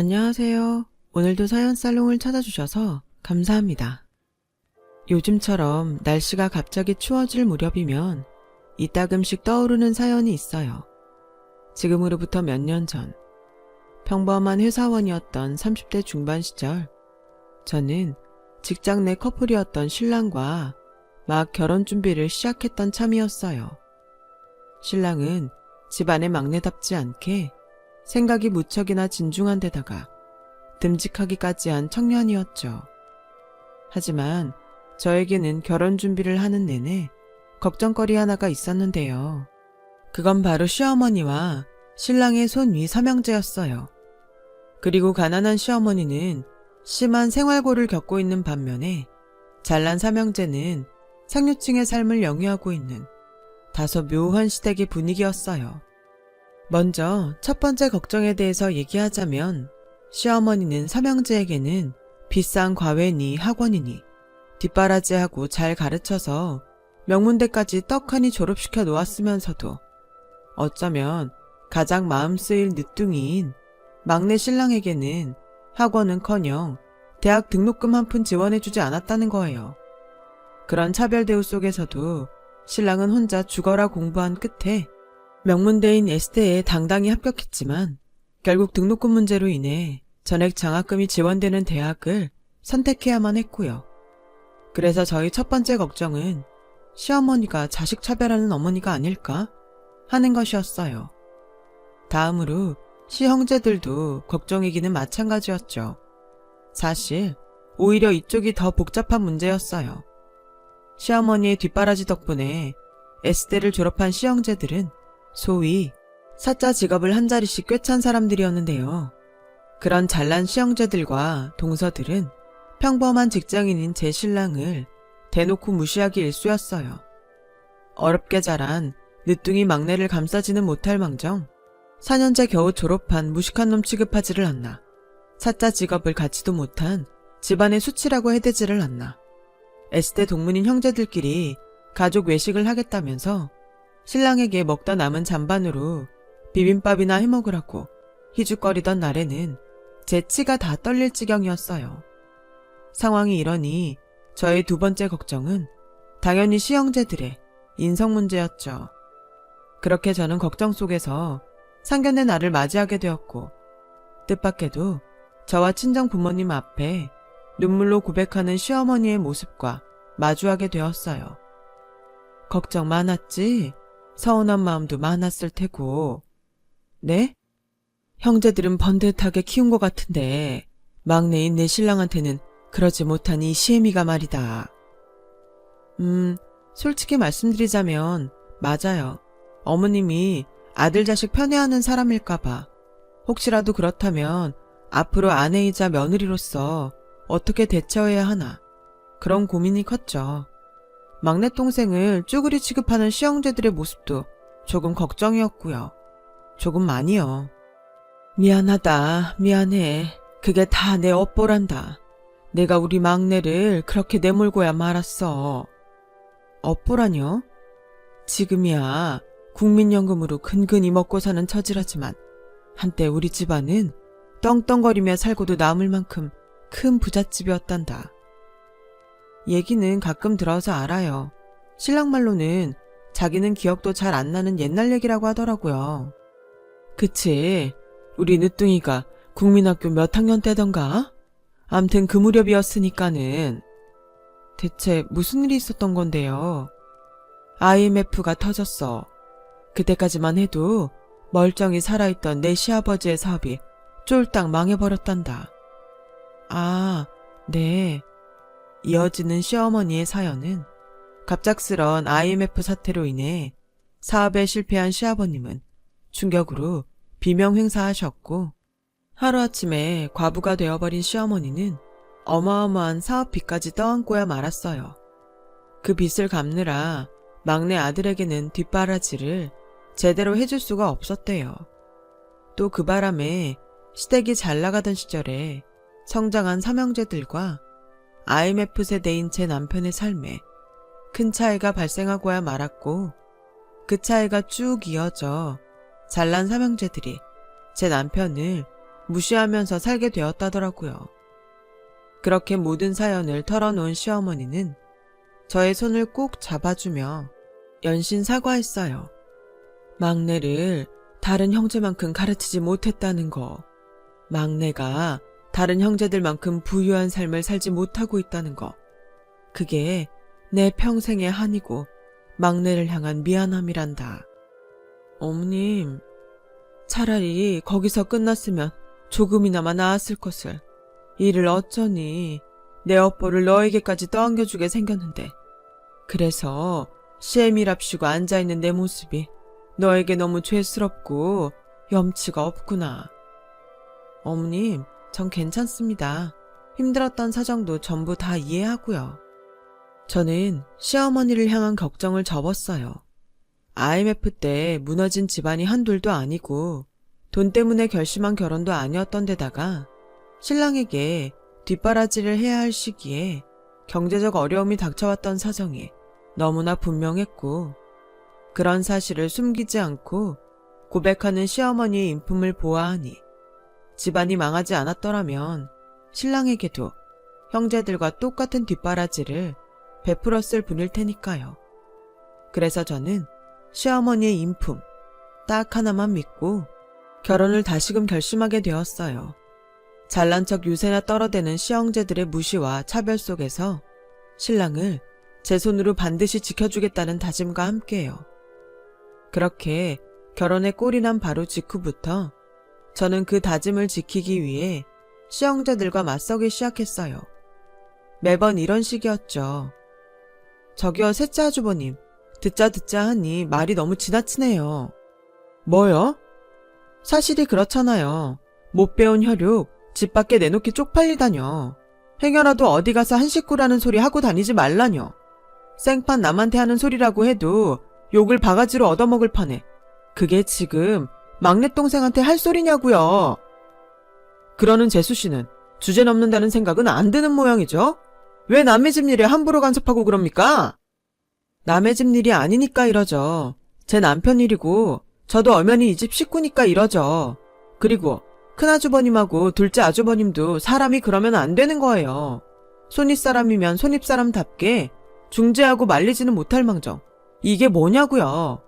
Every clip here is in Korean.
안녕하세요. 오늘도 사연 살롱을 찾아주셔서 감사합니다. 요즘처럼 날씨가 갑자기 추워질 무렵이면 이따금씩 떠오르는 사연이 있어요. 지금으로부터 몇 년 전, 평범한 회사원이었던 30대 중반 시절, 저는 직장 내 커플이었던 신랑과 막 결혼 준비를 시작했던 참이었어요. 신랑은 집안의 막내답지 않게 생각이 무척이나 진중한 데다가 듬직하기까지 한 청년이었죠. 하지만 저에게는 결혼 준비를 하는 내내 걱정거리 하나가 있었는데요. 그건 바로 시어머니와 신랑의 손위 삼형제였어요. 그리고 가난한 시어머니는 심한 생활고를 겪고 있는 반면에 잘난 삼형제는 상류층의 삶을 영위하고 있는 다소 묘한 시댁의 분위기였어요. 먼저 첫 번째 걱정에 대해서 얘기하자면 시어머니는 삼형제에게는 비싼 과외니 학원이니 뒷바라지하고 잘 가르쳐서 명문대까지 떡하니 졸업시켜 놓았으면서도 어쩌면 가장 마음 쓰일 늦둥이인 막내 신랑에게는 학원은커녕 대학 등록금 한 푼 지원해주지 않았다는 거예요. 그런 차별 대우 속에서도 신랑은 혼자 죽어라 공부한 끝에 명문대인 에스테에 당당히 합격했지만 결국 등록금 문제로 인해 전액 장학금이 지원되는 대학을 선택해야만 했고요. 그래서 저희 첫 번째 걱정은 시어머니가 자식 차별하는 어머니가 아닐까 하는 것이었어요. 다음으로 시형제들도 걱정이기는 마찬가지였죠. 사실 오히려 이쪽이 더 복잡한 문제였어요. 시어머니의 뒷바라지 덕분에 S대를 졸업한 시형제들은 소위 사자 직업을 한 자리씩 꿰찬 사람들이었는데요. 그런 잘난 시형제들과 동서들은 평범한 직장인인 제 신랑을 대놓고 무시하기 일쑤였어요. 어렵게 자란 늦둥이 막내를 감싸지는 못할 망정 4년째 겨우 졸업한 무식한 놈 취급하지를 않나. 사자 직업을 갖지도 못한 집안의 수치라고 해대지를 않나. S대 동문인 형제들끼리 가족 외식을 하겠다면서 신랑에게 먹다 남은 잔반으로 비빔밥이나 해먹으라고 희죽거리던 날에는 제 치가 다 떨릴 지경이었어요. 상황이 이러니 저의 두 번째 걱정은 당연히 시형제들의 인성 문제였죠. 그렇게 저는 걱정 속에서 상견례 날을 맞이하게 되었고 뜻밖에도 저와 친정 부모님 앞에 눈물로 고백하는 시어머니의 모습과 마주하게 되었어요. 걱정 많았지? 서운한 마음도 많았을 테고. 네? 형제들은 번듯하게 키운 것 같은데 막내인 내 신랑한테는 그러지 못한 이 시애미가 말이다. 음, 솔직히 말씀드리자면 맞아요. 어머님이 아들 자식 편애하는 사람일까봐 혹시라도 그렇다면 앞으로 아내이자 며느리로서 어떻게 대처해야 하나 그런 고민이 컸죠. 막내 동생을 쭈그리 취급하는 시형제들의 모습도 조금 걱정이었고요. 조금 많이요. 미안하다, 미안해. 그게 다 내 업보란다. 내가 우리 막내를 그렇게 내몰고야 말았어. 업보라뇨? 지금이야 국민연금으로 근근히 먹고 사는 처지라지만 한때 우리 집안은 떵떵거리며 살고도 남을 만큼 큰 부잣집이었단다. 얘기는 가끔 들어서 알아요. 신랑 말로는 자기는 기억도 잘 안 나는 옛날 얘기라고 하더라고요. 그치. 우리 늦둥이가 국민학교 몇 학년 때던가? 암튼 그 무렵이었으니까는. 대체 무슨 일이 있었던 건데요? IMF가 터졌어. 그때까지만 해도 멀쩡히 살아있던 내 시아버지의 사업이 쫄딱 망해버렸단다. 아, 네. 이어지는 시어머니의 사연은 갑작스런 IMF 사태로 인해 사업에 실패한 시아버님은 충격으로 비명 행사하셨고 하루아침에 과부가 되어버린 시어머니는 어마어마한 사업 빚까지 떠안고야 말았어요. 그 빚을 갚느라 막내 아들에게는 뒷바라지를 제대로 해줄 수가 없었대요. 또 그 바람에 시댁이 잘 나가던 시절에 성장한 삼형제들과 IMF 세대인 제 남편의 삶에 큰 차이가 발생하고야 말았고 그 차이가 쭉 이어져 잘난 삼형제들이 제 남편을 무시하면서 살게 되었다더라고요. 그렇게 모든 사연을 털어놓은 시어머니는 저의 손을 꼭 잡아주며 연신 사과했어요. 막내를 다른 형제만큼 가르치지 못했다는 거. 막내가 다른 형제들만큼 부유한 삶을 살지 못하고 있다는 거. 그게 내 평생의 한이고 막내를 향한 미안함이란다. 어머님, 차라리 거기서 끝났으면 조금이나마 나았을 것을. 이를 어쩌니 내 업보를 너에게까지 떠안겨주게 생겼는데. 그래서 시애미랍시고 앉아있는 내 모습이 너에게 너무 죄스럽고 염치가 없구나. 어머님, 전 괜찮습니다. 힘들었던 사정도 전부 다 이해하고요. 저는 시어머니를 향한 걱정을 접었어요. IMF 때 무너진 집안이 한둘도 아니고 돈 때문에 결심한 결혼도 아니었던 데다가 신랑에게 뒷바라지를 해야 할 시기에 경제적 어려움이 닥쳐왔던 사정이 너무나 분명했고 그런 사실을 숨기지 않고 고백하는 시어머니의 인품을 보아하니 집안이 망하지 않았더라면 신랑에게도 형제들과 똑같은 뒷바라지를 베풀었을 분일 테니까요. 그래서 저는 시어머니의 인품 딱 하나만 믿고 결혼을 다시금 결심하게 되었어요. 잘난 척 유세나 떨어대는 시형제들의 무시와 차별 속에서 신랑을 제 손으로 반드시 지켜주겠다는 다짐과 함께요. 그렇게 결혼에 꼴이 난 바로 직후부터 저는 그 다짐을 지키기 위해 시형제들과 맞서기 시작했어요. 매번 이런 식이었죠. 저기요, 셋째 아주버님. 듣자 듣자 하니 말이 너무 지나치네요. 뭐요? 사실이 그렇잖아요. 못 배운 혈육 집 밖에 내놓기 쪽팔리다뇨. 행여라도 어디 가서 한 식구라는 소리 하고 다니지 말라뇨. 생판 남한테 하는 소리라고 해도 욕을 바가지로 얻어먹을 판에 그게 지금 막내 동생한테 할 소리냐고요. 그러는 재수 씨는 주제 넘는다는 생각은 안 드는 모양이죠? 왜 남의 집 일에 함부로 간섭하고 그럽니까? 남의 집 일이 아니니까 이러죠. 제 남편 일이고 저도 엄연히 이 집 식구니까 이러죠. 그리고 큰아주버님하고 둘째 아주버님도 사람이 그러면 안 되는 거예요. 손윗사람이면 손윗사람답게 중재하고 말리지는 못할 망정. 이게 뭐냐고요.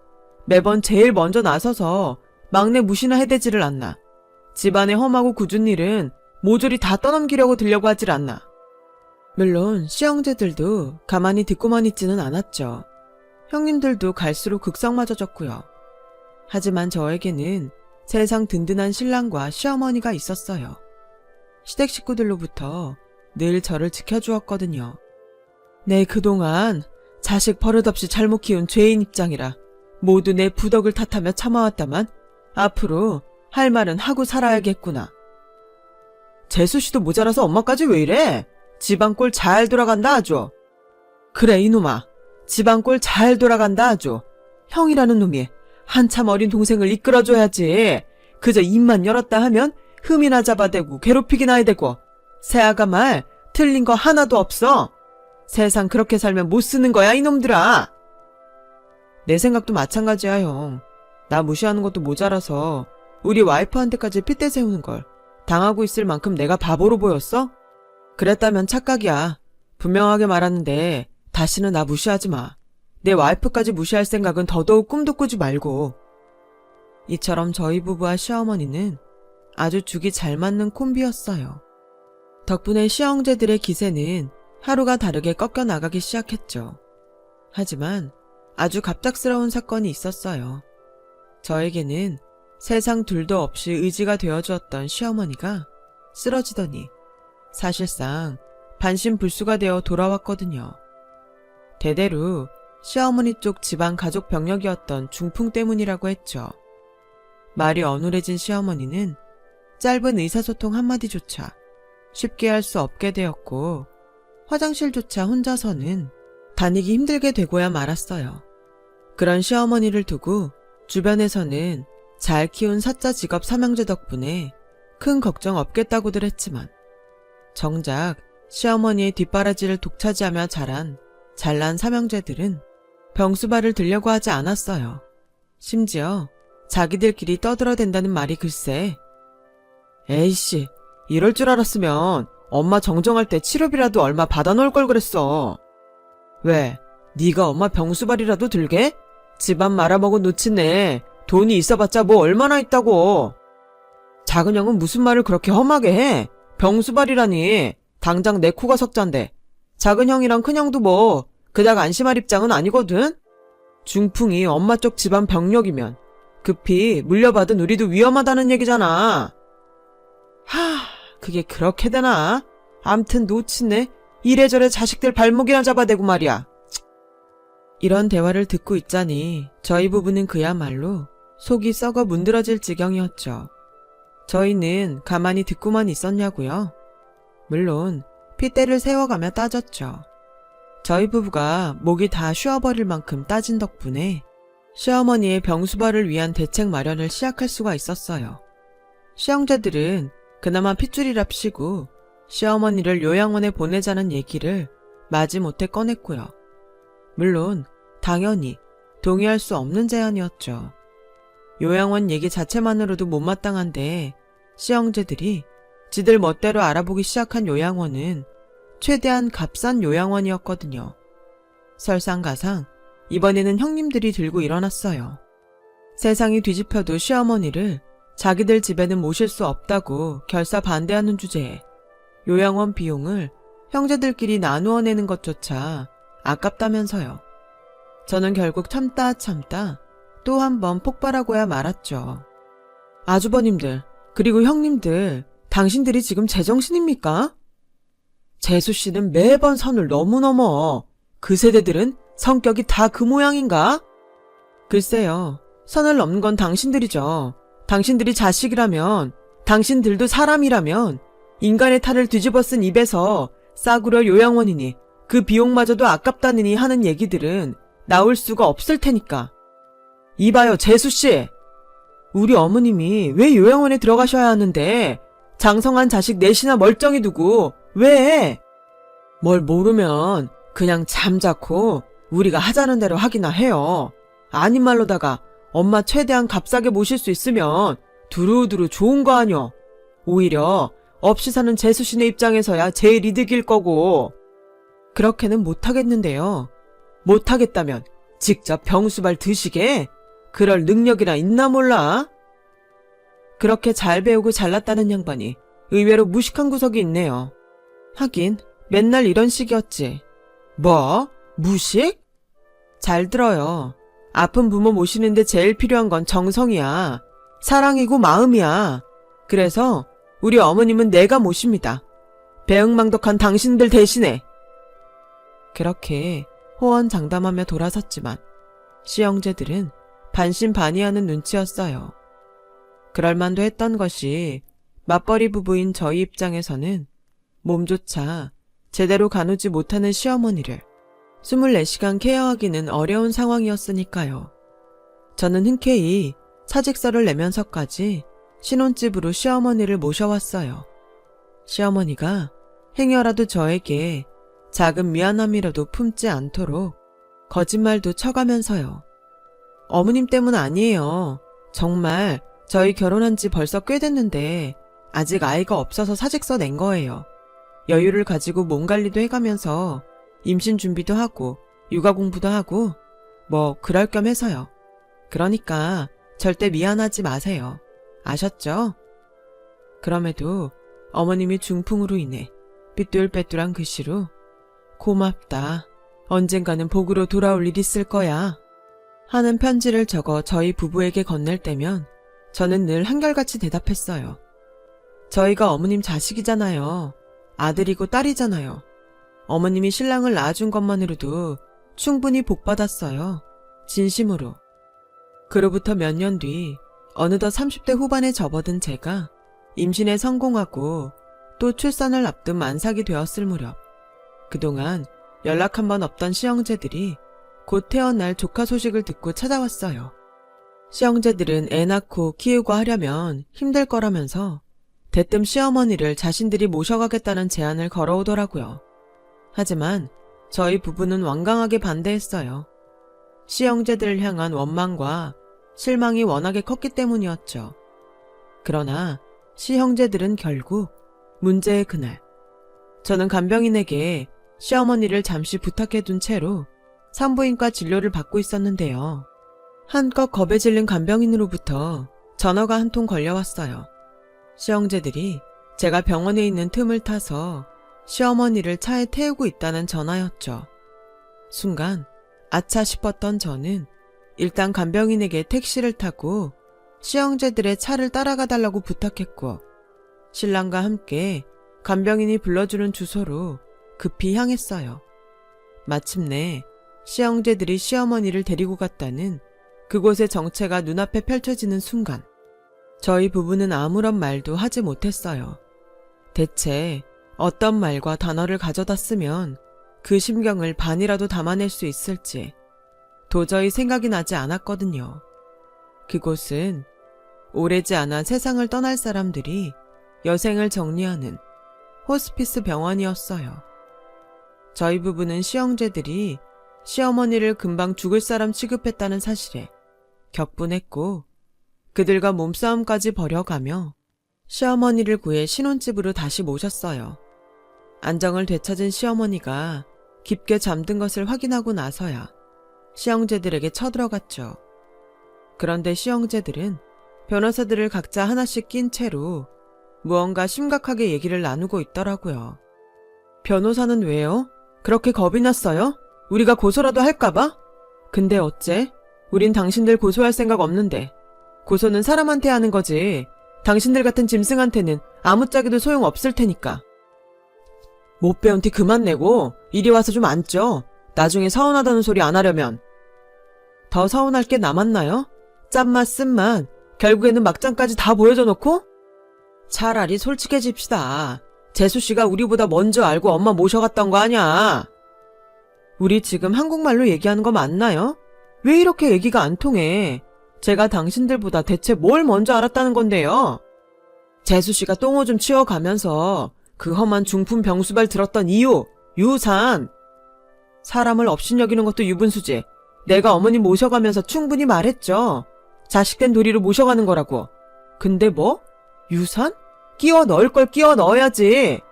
매번 제일 먼저 나서서 막내 무시나 해대지를 않나. 집안의 험하고 굳은 일은 모조리 다 떠넘기려고 들려고 하질 않나. 물론 시형제들도 가만히 듣고만 있지는 않았죠. 형님들도 갈수록 극성맞아졌고요. 하지만 저에게는 세상 든든한 신랑과 시어머니가 있었어요. 시댁 식구들로부터 늘 저를 지켜주었거든요. 내 그동안 자식 버릇없이 잘못 키운 죄인 입장이라 모두 내 부덕을 탓하며 참아왔다만 앞으로 할 말은 하고 살아야겠구나. 재수 씨도 모자라서 엄마까지 왜 이래? 집안 꼴 잘 돌아간다 아주. 그래 이놈아. 집안 꼴 잘 돌아간다 아주. 형이라는 놈이 한참 어린 동생을 이끌어줘야지. 그저 입만 열었다 하면 흠이나 잡아대고 괴롭히기나 해대고. 새아가 말 틀린 거 하나도 없어. 세상 그렇게 살면 못 쓰는 거야 이놈들아. 내 생각도 마찬가지야 형. 나 무시하는 것도 모자라서 우리 와이프한테까지 핏대 세우는 걸 당하고 있을 만큼 내가 바보로 보였어? 그랬다면 착각이야. 분명하게 말하는데 다시는 나 무시하지 마. 내 와이프까지 무시할 생각은 더더욱 꿈도 꾸지 말고. 이처럼 저희 부부와 시어머니는 아주 죽이 잘 맞는 콤비였어요. 덕분에 시형제들의 기세는 하루가 다르게 꺾여 나가기 시작했죠. 하지만 아주 갑작스러운 사건이 있었어요. 저에게는 세상 둘도 없이 의지가 되어주었던 시어머니가 쓰러지더니 사실상 반신불수가 되어 돌아왔거든요. 대대로 시어머니 쪽 집안 가족 병력이었던 중풍 때문이라고 했죠. 말이 어눌해진 시어머니는 짧은 의사소통 한마디조차 쉽게 할 수 없게 되었고 화장실조차 혼자서는 다니기 힘들게 되고야 말았어요. 그런 시어머니를 두고 주변에서는 잘 키운 사자 직업 삼형제 덕분에 큰 걱정 없겠다고들 했지만 정작 시어머니의 뒷바라지를 독차지하며 자란 잘난 삼형제들은 병수발을 들려고 하지 않았어요. 심지어 자기들끼리 떠들어댄다는 말이 글쎄 에이씨, 이럴 줄 알았으면 엄마 정정할 때 치료비라도 얼마 받아놓을 걸 그랬어. 왜? 네가 엄마 병수발이라도 들게? 집안 말아먹은 놓친네 돈이 있어봤자 뭐 얼마나 있다고. 작은 형은 무슨 말을 그렇게 험하게 해? 병수발이라니. 당장 내 코가 석잔데. 작은 형이랑 큰 형도 뭐 그닥 안심할 입장은 아니거든? 중풍이 엄마 쪽 집안 병력이면 급히 물려받은 우리도 위험하다는 얘기잖아. 하, 그게 그렇게 되나? 암튼 놓친네. 이래저래 자식들 발목이나 잡아대고 말이야. 이런 대화를 듣고 있자니 저희 부부는 그야말로 속이 썩어 문드러질 지경이었죠. 저희는 가만히 듣고만 있었냐고요? 물론 핏대를 세워가며 따졌죠. 저희 부부가 목이 다 쉬어버릴 만큼 따진 덕분에 시어머니의 병수발을 위한 대책 마련을 시작할 수가 있었어요. 시형제들은 그나마 핏줄이랍시고 시어머니를 요양원에 보내자는 얘기를 마지못해 꺼냈고요. 물론 당연히 동의할 수 없는 제안이었죠. 요양원 얘기 자체만으로도 못마땅한데 시형제들이 지들 멋대로 알아보기 시작한 요양원은 최대한 값싼 요양원이었거든요. 설상가상 이번에는 형님들이 들고 일어났어요. 세상이 뒤집혀도 시어머니를 자기들 집에는 모실 수 없다고 결사 반대하는 주제에 요양원 비용을 형제들끼리 나누어 내는 것조차 아깝다면서요. 저는 결국 참다 참다 또 한 번 폭발하고야 말았죠. 아주버님들, 그리고 형님들, 당신들이 지금 제정신입니까? 재수 씨는 매번 선을 너무 넘어. 그 세대들은 성격이 다 그 모양인가? 글쎄요. 선을 넘는 건 당신들이죠. 당신들이 자식이라면, 당신들도 사람이라면, 인간의 탈을 뒤집어 쓴 입에서 싸구려 요양원이니 그 비용마저도 아깝다느니 하는 얘기들은 나올 수가 없을 테니까. 이봐요, 재수씨! 우리 어머님이 왜 요양원에 들어가셔야 하는데, 장성한 자식 넷이나 멀쩡히 두고, 왜? 뭘 모르면 그냥 잠자코 우리가 하자는 대로 하기나 해요. 아닌 말로다가 엄마 최대한 값싸게 모실 수 있으면 두루두루 좋은 거 아뇨. 오히려 없이 사는 재수신의 입장에서야 제일 이득일 거고. 그렇게는 못하겠는데요. 못하겠다면 직접 병수발 드시게? 그럴 능력이나 있나 몰라? 그렇게 잘 배우고 잘났다는 양반이 의외로 무식한 구석이 있네요. 하긴 맨날 이런 식이었지. 뭐? 무식? 잘 들어요. 아픈 부모 모시는데 제일 필요한 건 정성이야. 사랑이고 마음이야. 그래서 우리 어머님은 내가 모십니다. 배응망덕한 당신들 대신에. 그렇게 호언장담하며 돌아섰지만 시형제들은 반신반의하는 눈치였어요. 그럴만도 했던 것이 맞벌이 부부인 저희 입장에서는 몸조차 제대로 가누지 못하는 시어머니를 24시간 케어하기는 어려운 상황이었으니까요. 저는 흔쾌히 사직서를 내면서까지 신혼집으로 시어머니를 모셔왔어요. 시어머니가 행여라도 저에게 작은 미안함이라도 품지 않도록 거짓말도 쳐가면서요. 어머님 때문 아니에요. 정말 저희 결혼한 지 벌써 꽤 됐는데 아직 아이가 없어서 사직서 낸 거예요. 여유를 가지고 몸 관리도 해가면서 임신 준비도 하고 육아 공부도 하고 뭐 그럴 겸 해서요. 그러니까 절대 미안하지 마세요. 아셨죠? 그럼에도 어머님이 중풍으로 인해 삐뚤빼뚤한 글씨로 고맙다. 언젠가는 복으로 돌아올 일 있을 거야. 하는 편지를 적어 저희 부부에게 건넬 때면 저는 늘 한결같이 대답했어요. 저희가 어머님 자식이잖아요. 아들이고 딸이잖아요. 어머님이 신랑을 낳아준 것만으로도 충분히 복받았어요. 진심으로. 그로부터 몇 년 뒤, 어느덧 30대 후반에 접어든 제가 임신에 성공하고 또 출산을 앞둔 만삭이 되었을 무렵, 그동안 연락 한 번 없던 시형제들이 곧 태어날 조카 소식을 듣고 찾아왔어요. 시형제들은 애 낳고 키우고 하려면 힘들 거라면서 대뜸 시어머니를 자신들이 모셔가겠다는 제안을 걸어오더라고요. 하지만 저희 부부는 완강하게 반대했어요. 시형제들을 향한 원망과 실망이 워낙에 컸기 때문이었죠. 그러나 시형제들은 결국 문제의 그날 저는 간병인에게 시어머니를 잠시 부탁해 둔 채로 산부인과 진료를 받고 있었는데요. 한껏 겁에 질린 간병인으로부터 전화가 한 통 걸려왔어요. 시형제들이 제가 병원에 있는 틈을 타서 시어머니를 차에 태우고 있다는 전화였죠. 순간 아차 싶었던 저는 일단 간병인에게 택시를 타고 시형제들의 차를 따라가 달라고 부탁했고 신랑과 함께 간병인이 불러주는 주소로 급히 향했어요. 마침내 시형제들이 시어머니를 데리고 갔다는 그곳의 정체가 눈앞에 펼쳐지는 순간 저희 부부는 아무런 말도 하지 못했어요. 대체 어떤 말과 단어를 가져다 쓰면 그 심경을 반이라도 담아낼 수 있을지 도저히 생각이 나지 않았거든요. 그곳은 오래지 않아 세상을 떠날 사람들이 여생을 정리하는 호스피스 병원이었어요. 저희 부부는 시형제들이 시어머니를 금방 죽을 사람 취급했다는 사실에 격분했고 그들과 몸싸움까지 벌여가며 시어머니를 구해 신혼집으로 다시 모셨어요. 안정을 되찾은 시어머니가 깊게 잠든 것을 확인하고 나서야 시형제들에게 쳐들어갔죠. 그런데 시형제들은 변호사들을 각자 하나씩 낀 채로 무언가 심각하게 얘기를 나누고 있더라고요. 변호사는 왜요? 그렇게 겁이 났어요? 우리가 고소라도 할까봐? 근데 어째? 우린 당신들 고소할 생각 없는데. 고소는 사람한테 하는 거지. 당신들 같은 짐승한테는 아무짝에도 소용 없을 테니까. 못 배운 티 그만 내고 이리 와서 좀 앉죠. 나중에 서운하다는 소리 안 하려면. 더 서운할 게 남았나요? 짠맛 쓴맛 결국에는 막장까지 다 보여줘 놓고? 차라리 솔직해집시다. 재수 씨가 우리보다 먼저 알고 엄마 모셔갔던 거 아냐? 우리 지금 한국말로 얘기하는 거 맞나요? 왜 이렇게 얘기가 안 통해? 제가 당신들보다 대체 뭘 먼저 알았다는 건데요? 재수 씨가 똥오 좀 치워가면서 그 험한 중풍 병수발 들었던 이유, 유산. 사람을 업신여기는 것도 유분수지. 내가 어머니 모셔가면서 충분히 말했죠. 자식된 도리로 모셔가는 거라고. 근데 뭐? 유산? 끼워 넣을 걸 끼워 넣어야지.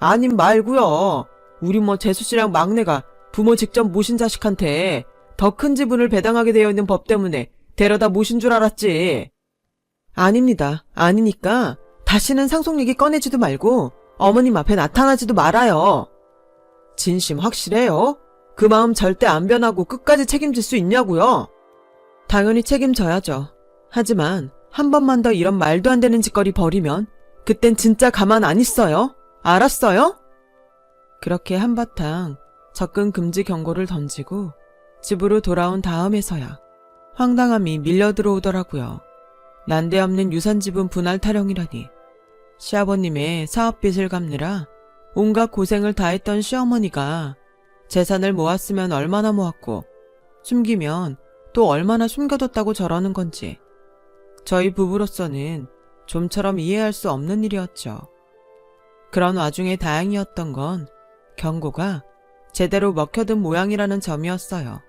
아님 말고요. 우리 뭐 재수 씨랑 막내가 부모 직접 모신 자식한테 더 큰 지분을 배당하게 되어 있는 법 때문에 데려다 모신 줄 알았지. 아닙니다. 아니니까 다시는 상속 얘기 꺼내지도 말고 어머님 앞에 나타나지도 말아요. 진심 확실해요? 그 마음 절대 안 변하고 끝까지 책임질 수 있냐고요? 당연히 책임져야죠. 하지만 한 번만 더 이런 말도 안 되는 짓거리 벌이면 그땐 진짜 가만 안 있어요. 알았어요? 그렇게 한바탕 접근 금지 경고를 던지고 집으로 돌아온 다음에서야 황당함이 밀려 들어오더라고요. 난데없는 유산 지분 분할 타령이라니. 시아버님의 사업빚을 갚느라 온갖 고생을 다했던 시어머니가 재산을 모았으면 얼마나 모았고 숨기면 또 얼마나 숨겨뒀다고 저러는 건지 저희 부부로서는 좀처럼 이해할 수 없는 일이었죠. 그런 와중에 다행이었던 건 경고가 제대로 먹혀든 모양이라는 점이었어요.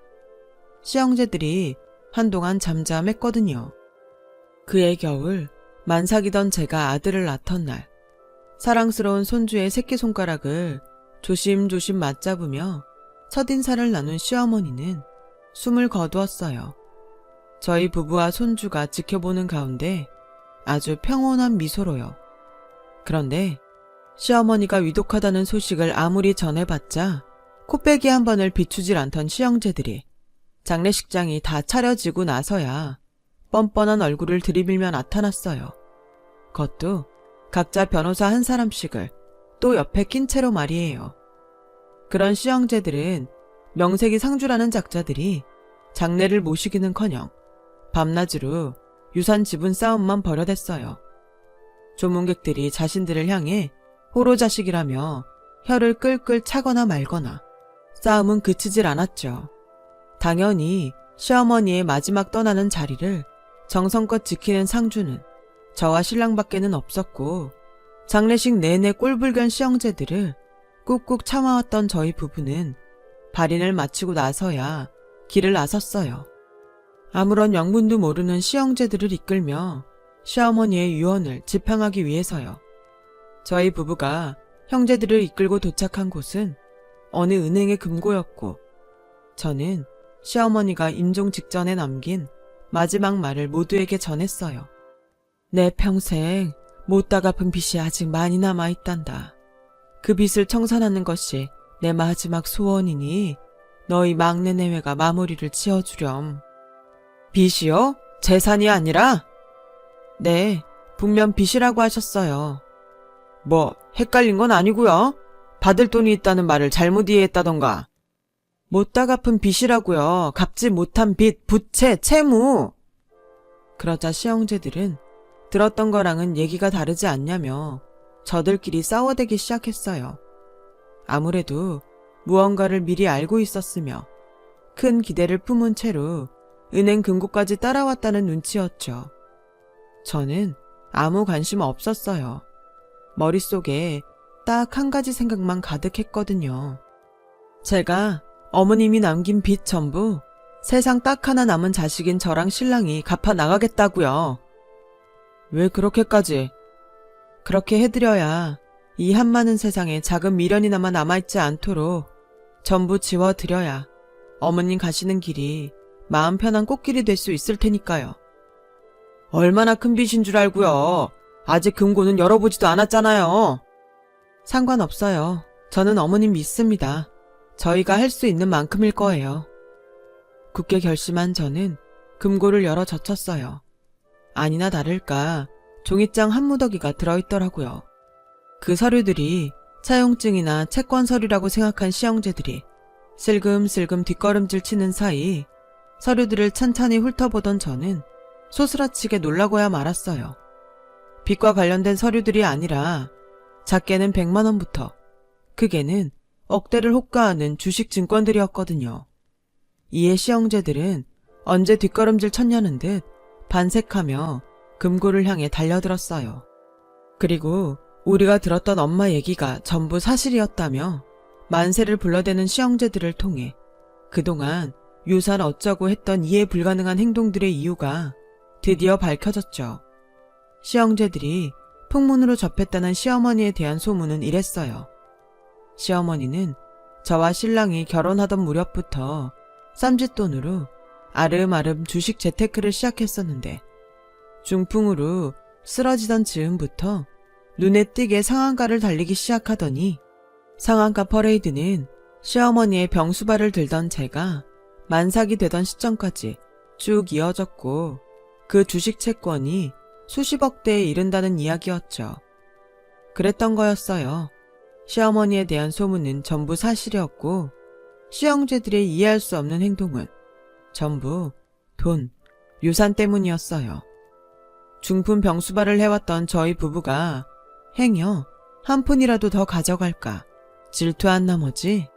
시형제들이 한동안 잠잠했거든요. 그해 겨울 만삭이던 제가 아들을 낳던 날 사랑스러운 손주의 새끼손가락을 조심조심 맞잡으며 첫인사를 나눈 시어머니는 숨을 거두었어요. 저희 부부와 손주가 지켜보는 가운데 아주 평온한 미소로요. 그런데 시어머니가 위독하다는 소식을 아무리 전해봤자 코빼기 한 번을 비추질 않던 시형제들이 장례식장이 다 차려지고 나서야 뻔뻔한 얼굴을 들이밀며 나타났어요. 그것도 각자 변호사 한 사람씩을 또 옆에 낀 채로 말이에요. 그런 시형제들은 명색이 상주라는 작자들이 장례를 모시기는커녕 밤낮으로 유산 지분 싸움만 벌여댔어요. 조문객들이 자신들을 향해 호로 자식이라며 혀를 끌끌 차거나 말거나 싸움은 그치질 않았죠. 당연히 시어머니의 마지막 떠나는 자리를 정성껏 지키는 상주는 저와 신랑밖에는 없었고 장례식 내내 꼴불견 시형제들을 꾹꾹 참아왔던 저희 부부는 발인을 마치고 나서야 길을 나섰어요. 아무런 영문도 모르는 시형제들을 이끌며 시어머니의 유언을 지팡하기 위해서요. 저희 부부가 형제들을 이끌고 도착한 곳은 어느 은행의 금고였고, 저는 시어머니가 임종 직전에 남긴 마지막 말을 모두에게 전했어요. 내 평생 못다 갚은 빚이 아직 많이 남아 있단다. 그 빚을 청산하는 것이 내 마지막 소원이니 너희 막내 내외가 마무리를 지어주렴. 빚이요? 재산이 아니라? 네, 분명 빚이라고 하셨어요. 뭐, 헷갈린 건 아니고요. 받을 돈이 있다는 말을 잘못 이해했다던가. 못다 갚은 빚이라고요. 갚지 못한 빚, 부채, 채무. 그러자 시형제들은 들었던 거랑은 얘기가 다르지 않냐며 저들끼리 싸워대기 시작했어요. 아무래도 무언가를 미리 알고 있었으며 큰 기대를 품은 채로 은행 금고까지 따라왔다는 눈치였죠. 저는 아무 관심 없었어요. 머릿속에 딱 한 가지 생각만 가득했거든요. 제가 어머님이 남긴 빚 전부 세상 딱 하나 남은 자식인 저랑 신랑이 갚아 나가겠다고요. 왜 그렇게까지? 그렇게 해드려야 이 한많은 세상에 작은 미련이나마 남아있지 않도록 전부 지워드려야 어머님 가시는 길이 마음 편한 꽃길이 될 수 있을 테니까요. 얼마나 큰 빚인 줄 알고요. 아직 금고는 열어보지도 않았잖아요. 상관없어요. 저는 어머님 믿습니다. 저희가 할 수 있는 만큼일 거예요. 굳게 결심한 저는 금고를 열어 젖혔어요. 아니나 다를까 종이장 한 무더기가 들어있더라고요. 그 서류들이 차용증이나 채권 서류라고 생각한 시형제들이 슬금슬금 뒷걸음질 치는 사이 서류들을 찬찬히 훑어보던 저는 소스라치게 놀라고야 말았어요. 빚과 관련된 서류들이 아니라 작게는 100만 원부터 크게는 억대를 호가하는 주식 증권들이었거든요. 이에 시형제들은 언제 뒷걸음질 쳤냐는 듯 반색하며 금고를 향해 달려들었어요. 그리고 우리가 들었던 엄마 얘기가 전부 사실이었다며 만세를 불러대는 시형제들을 통해 그동안 유산 어쩌고 했던 이해 불가능한 행동들의 이유가 드디어 밝혀졌죠. 시형제들이 풍문으로 접했다는 시어머니에 대한 소문은 이랬어요. 시어머니는 저와 신랑이 결혼하던 무렵부터 쌈짓돈으로 아름아름 주식 재테크를 시작했었는데 중풍으로 쓰러지던 즈음부터 눈에 띄게 상한가를 달리기 시작하더니 상한가 퍼레이드는 시어머니의 병수발을 들던 제가 만삭이 되던 시점까지 쭉 이어졌고 그 주식 채권이 수십억 대에 이른다는 이야기였죠. 그랬던 거였어요. 시어머니에 대한 소문은 전부 사실이었고 시형제들의 이해할 수 없는 행동은 전부 돈, 유산 때문이었어요. 중품 병수발을 해왔던 저희 부부가 행여 한 푼이라도 더 가져갈까 질투한 나머지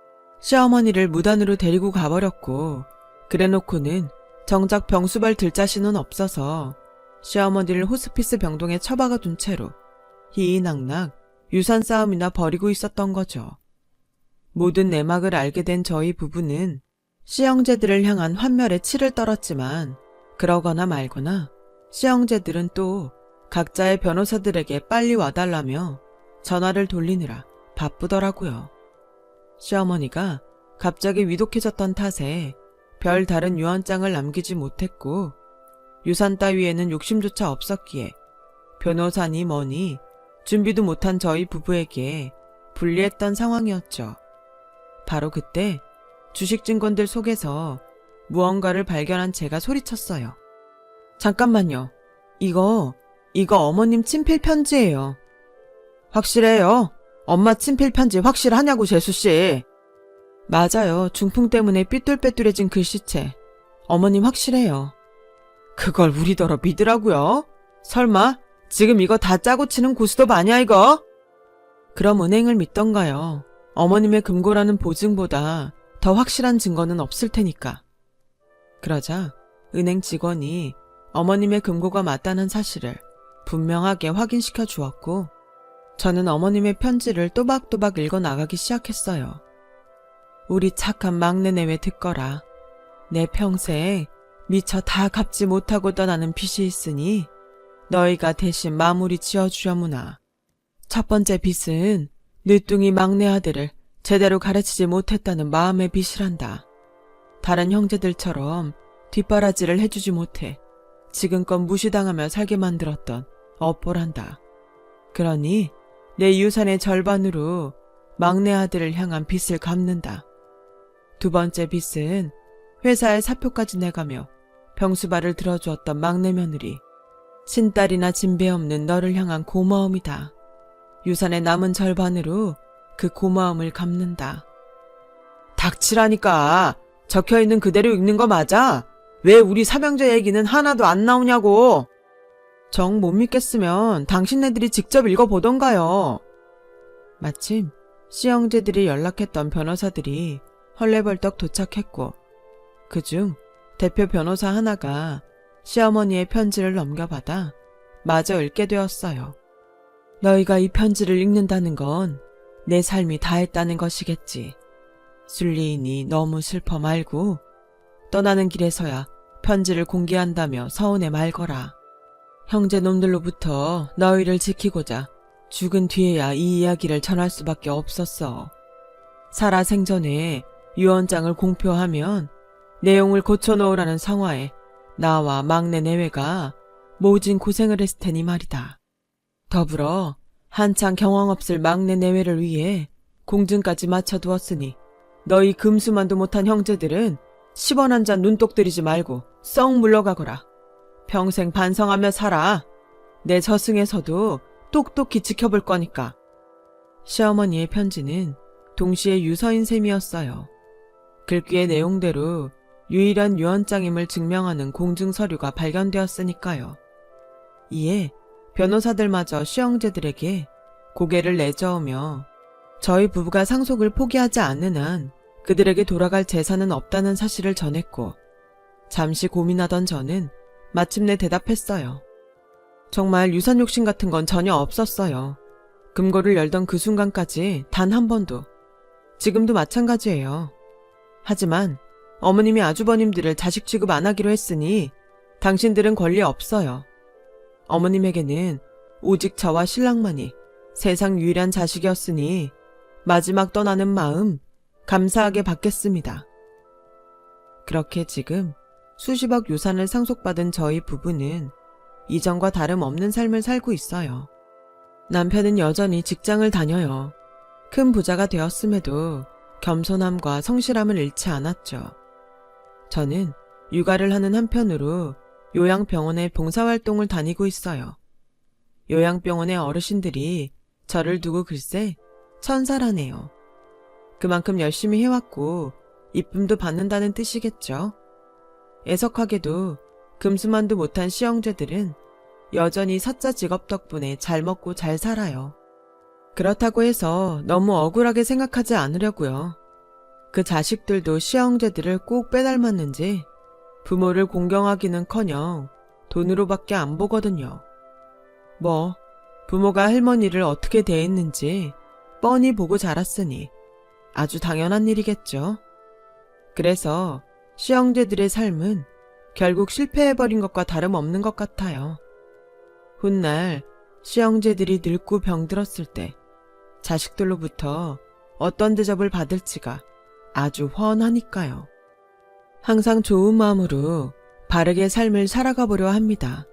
시어머니를 무단으로 데리고 가버렸고 그래놓고는 정작 병수발 들 자신은 없어서 시어머니를 호스피스 병동에 처박아 둔 채로 희희낙낙 유산 싸움이나 벌이고 있었던 거죠. 모든 내막을 알게 된 저희 부부는 시형제들을 향한 환멸에 치를 떨었지만 그러거나 말거나 시형제들은 또 각자의 변호사들에게 빨리 와달라며 전화를 돌리느라 바쁘더라고요. 시어머니가 갑자기 위독해졌던 탓에 별 다른 유언장을 남기지 못했고 유산 따위에는 욕심조차 없었기에 변호사니 뭐니 준비도 못한 저희 부부에게 불리했던 상황이었죠. 바로 그때 주식 증권들 속에서 무언가를 발견한 제가 소리쳤어요. 잠깐만요. 이거, 이거 어머님 친필 편지예요. 확실해요. 엄마 친필 편지 확실하냐고, 재수씨. 맞아요. 중풍 때문에 삐뚤빼뚤해진 글씨체. 어머님 확실해요. 그걸 우리더러 믿으라고요? 설마 지금 이거 다 짜고 치는 고스톱 아니야 이거? 그럼 은행을 믿던가요. 어머님의 금고라는 보증보다 더 확실한 증거는 없을 테니까. 그러자 은행 직원이 어머님의 금고가 맞다는 사실을 분명하게 확인시켜 주었고 저는 어머님의 편지를 또박또박 읽어 나가기 시작했어요. 우리 착한 막내 내외 듣거라. 내 평생 미처 다 갚지 못하고 떠나는 빚이 있으니 너희가 대신 마무리 지어주려무나. 첫 번째 빚은 늦둥이 막내 아들을 제대로 가르치지 못했다는 마음의 빚이란다. 다른 형제들처럼 뒷바라지를 해주지 못해 지금껏 무시당하며 살게 만들었던 업보란다. 그러니 내 유산의 절반으로 막내 아들을 향한 빚을 갚는다. 두 번째 빚은 회사에 사표까지 내가며 병수발을 들어주었던 막내 며느리, 친딸이나 진배 없는 너를 향한 고마움이다. 유산의 남은 절반으로 그 고마움을 갚는다. 닥치라니까. 적혀 있는 그대로 읽는 거 맞아? 왜 우리 삼형제 얘기는 하나도 안 나오냐고. 정 못 믿겠으면 당신네들이 직접 읽어보던가요. 마침 씨 형제들이 연락했던 변호사들이 헐레벌떡 도착했고 그중 대표 변호사 하나가 시어머니의 편지를 넘겨받아 마저 읽게 되었어요. 너희가 이 편지를 읽는다는 건 내 삶이 다했다는 것이겠지. 순리인이 너무 슬퍼 말고 떠나는 길에서야 편지를 공개한다며 서운해 말거라. 형제 놈들로부터 너희를 지키고자 죽은 뒤에야 이 이야기를 전할 수밖에 없었어. 살아 생전에 유언장을 공표하면 내용을 고쳐놓으라는 성화에 나와 막내 내외가 모진 고생을 했을 테니 말이다. 더불어 한창 경황 없을 막내 내외를 위해 공증까지 맞춰두었으니 너희 금수만도 못한 형제들은 10원 한 잔 눈독 들이지 말고 썩 물러가거라. 평생 반성하며 살아. 내 저승에서도 똑똑히 지켜볼 거니까. 시어머니의 편지는 동시에 유서인 셈이었어요. 글귀의 내용대로 유일한 유언장임을 증명하는 공증 서류가 발견되었으니까요. 이에 변호사들마저 시형제들에게 고개를 내저으며 저희 부부가 상속을 포기하지 않는 한 그들에게 돌아갈 재산은 없다는 사실을 전했고 잠시 고민하던 저는 마침내 대답했어요. 정말 유산 욕심 같은 건 전혀 없었어요. 금고를 열던 그 순간까지 단 한 번도. 지금도 마찬가지예요. 하지만 어머님이 아주버님들을 자식 취급 안 하기로 했으니 당신들은 권리 없어요. 어머님에게는 오직 저와 신랑만이 세상 유일한 자식이었으니 마지막 떠나는 마음 감사하게 받겠습니다. 그렇게 지금 수십억 유산을 상속받은 저희 부부는 이전과 다름없는 삶을 살고 있어요. 남편은 여전히 직장을 다녀요. 큰 부자가 되었음에도 겸손함과 성실함을 잃지 않았죠. 저는 육아를 하는 한편으로 요양병원에 봉사활동을 다니고 있어요. 요양병원의 어르신들이 저를 두고 글쎄 천사라네요. 그만큼 열심히 해왔고 이쁨도 받는다는 뜻이겠죠. 애석하게도 금수만도 못한 시형제들은 여전히 사자 직업 덕분에 잘 먹고 잘 살아요. 그렇다고 해서 너무 억울하게 생각하지 않으려고요. 그 자식들도 시형제들을 꼭 빼닮았는지 부모를 공경하기는커녕 돈으로밖에 안 보거든요. 뭐 부모가 할머니를 어떻게 대했는지 뻔히 보고 자랐으니 아주 당연한 일이겠죠. 그래서 시형제들의 삶은 결국 실패해버린 것과 다름없는 것 같아요. 훗날 시형제들이 늙고 병들었을 때 자식들로부터 어떤 대접을 받을지가 아주 훤하니까요. 항상 좋은 마음으로 바르게 삶을 살아가 보려 합니다.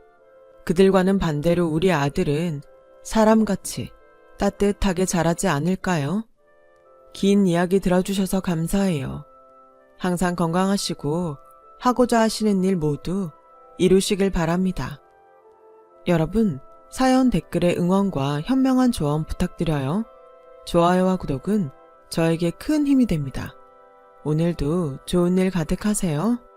그들과는 반대로 우리 아들은 사람같이 따뜻하게 자라지 않을까요? 긴 이야기 들어주셔서 감사해요. 항상 건강하시고 하고자 하시는 일 모두 이루시길 바랍니다. 여러분, 사연 댓글에 응원과 현명한 조언 부탁드려요. 좋아요와 구독은 저에게 큰 힘이 됩니다. 오늘도 좋은 일 가득하세요.